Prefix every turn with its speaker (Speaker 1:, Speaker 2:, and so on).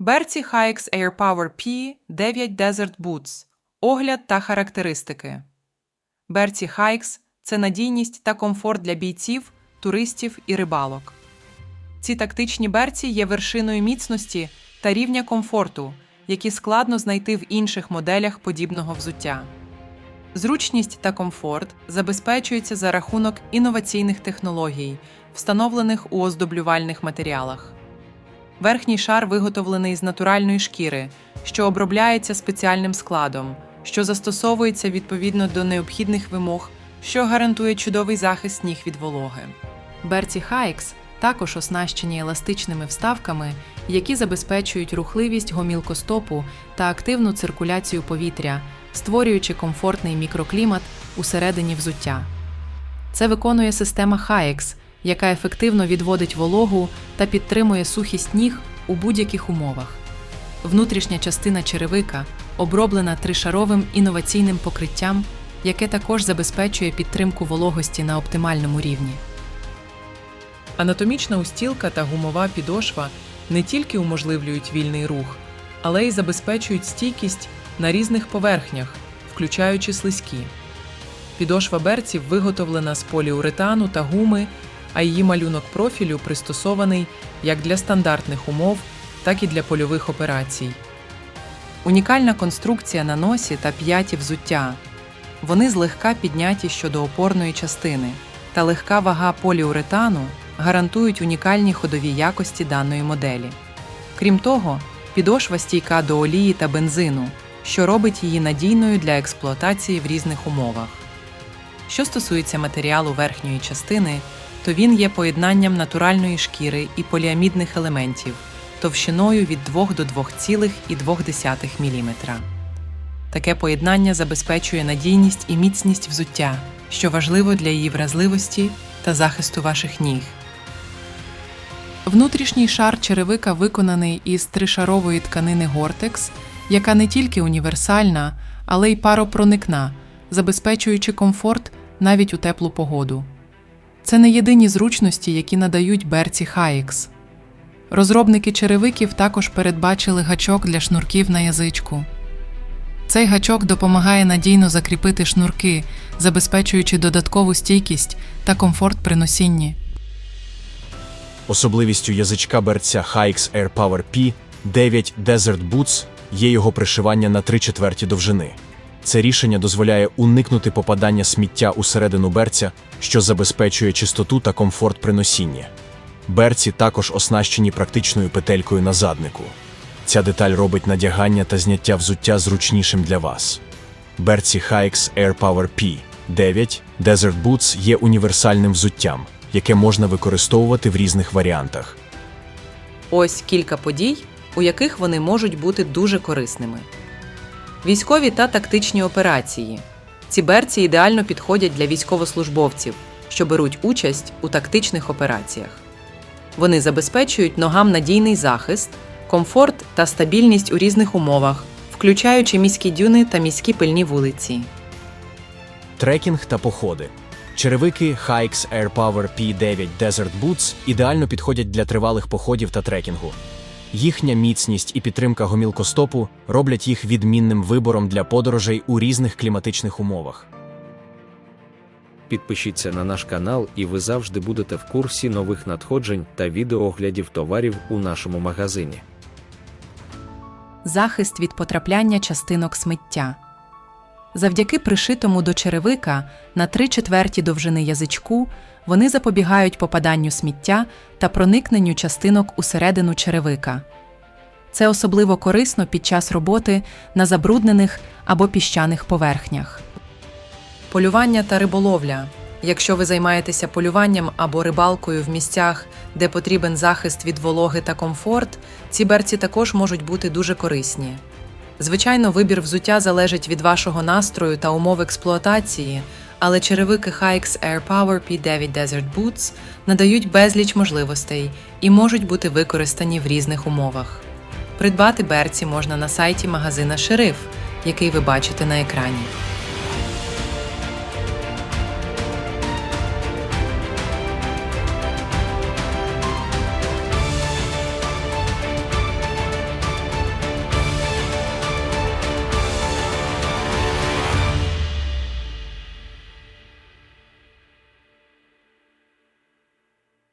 Speaker 1: Берці Hikes Air Power P 9 Desert Boots. Огляд та характеристики. Берці Hikes – це надійність та комфорт для бійців, туристів і рибалок. Ці тактичні берці є вершиною міцності та рівня комфорту, які складно знайти в інших моделях подібного взуття. Зручність та комфорт забезпечуються за рахунок інноваційних технологій, встановлених у оздоблювальних матеріалах. Верхній шар виготовлений з натуральної шкіри, що обробляється спеціальним складом, що застосовується відповідно до необхідних вимог, що гарантує чудовий захист ніг від вологи. Берці Hikes також оснащені еластичними вставками, які забезпечують рухливість гомілкостопу та активну циркуляцію повітря, створюючи комфортний мікроклімат усередині взуття. Це виконує система Hikes, яка ефективно відводить вологу та підтримує сухість ніг у будь-яких умовах. Внутрішня частина черевика оброблена тришаровим інноваційним покриттям, яке також забезпечує підтримку вологості на оптимальному рівні. Анатомічна устілка та гумова підошва не тільки уможливлюють вільний рух, але й забезпечують стійкість на різних поверхнях, включаючи слизькі. Підошва берців виготовлена з поліуретану та гуми, а її малюнок профілю пристосований як для стандартних умов, так і для польових операцій. Унікальна конструкція на носі та п'яті взуття. Вони злегка підняті щодо опорної частини, та легка вага поліуретану гарантують унікальні ходові якості даної моделі. Крім того, підошва стійка до олії та бензину, що робить її надійною для експлуатації в різних умовах. Що стосується матеріалу верхньої частини, то він є поєднанням натуральної шкіри і поліамідних елементів товщиною від 2 до 2,2 мм. Таке поєднання забезпечує надійність і міцність взуття, що важливо для її вразливості та захисту ваших ніг. Внутрішній шар черевика виконаний із тришарової тканини Гортекс, яка не тільки універсальна, але й паропроникна, забезпечуючи комфорт навіть у теплу погоду. Це не єдині зручності, які надають берці Hikes. Розробники черевиків також передбачили гачок для шнурків на язичку. Цей гачок допомагає надійно закріпити шнурки, забезпечуючи додаткову стійкість та комфорт при носінні.
Speaker 2: Особливістю язичка берця Hikes Air Power P 9 Desert Boots є його пришивання на 3 четверті довжини. Це рішення дозволяє уникнути попадання сміття усередину берця, що забезпечує чистоту та комфорт при носінні. Берці також оснащені практичною петелькою на заднику. Ця деталь робить надягання та зняття взуття зручнішим для вас. Берці Hikes Air Power P 9 Desert Boots є універсальним взуттям, яке можна використовувати в різних варіантах.
Speaker 1: Ось кілька подій, у яких вони можуть бути дуже корисними. Військові та тактичні операції. Ці берці ідеально підходять для військовослужбовців, що беруть участь у тактичних операціях. Вони забезпечують ногам надійний захист, комфорт та стабільність у різних умовах, включаючи міські дюни та міські пильні вулиці.
Speaker 2: Трекінг та походи. Черевики Hikes Air Power P9 Desert Boots ідеально підходять для тривалих походів та трекінгу. Їхня міцність і підтримка гомілкостопу роблять їх відмінним вибором для подорожей у різних кліматичних умовах.
Speaker 3: Підпишіться на наш канал, і ви завжди будете в курсі нових надходжень та відеооглядів товарів у нашому магазині.
Speaker 1: Захист від потрапляння частинок сміття. Завдяки пришитому до черевика на 3 четверті довжини язичку вони запобігають попаданню сміття та проникненню частинок усередину черевика. Це особливо корисно під час роботи на забруднених або піщаних поверхнях. Полювання та риболовля. Якщо ви займаєтеся полюванням або рибалкою в місцях, де потрібен захист від вологи та комфорт, ці берці також можуть бути дуже корисні. Звичайно, вибір взуття залежить від вашого настрою та умов експлуатації, але черевики Hikes Air Power P9 Desert Boots надають безліч можливостей і можуть бути використані в різних умовах. Придбати берці можна на сайті магазина Шериф, який ви бачите на екрані.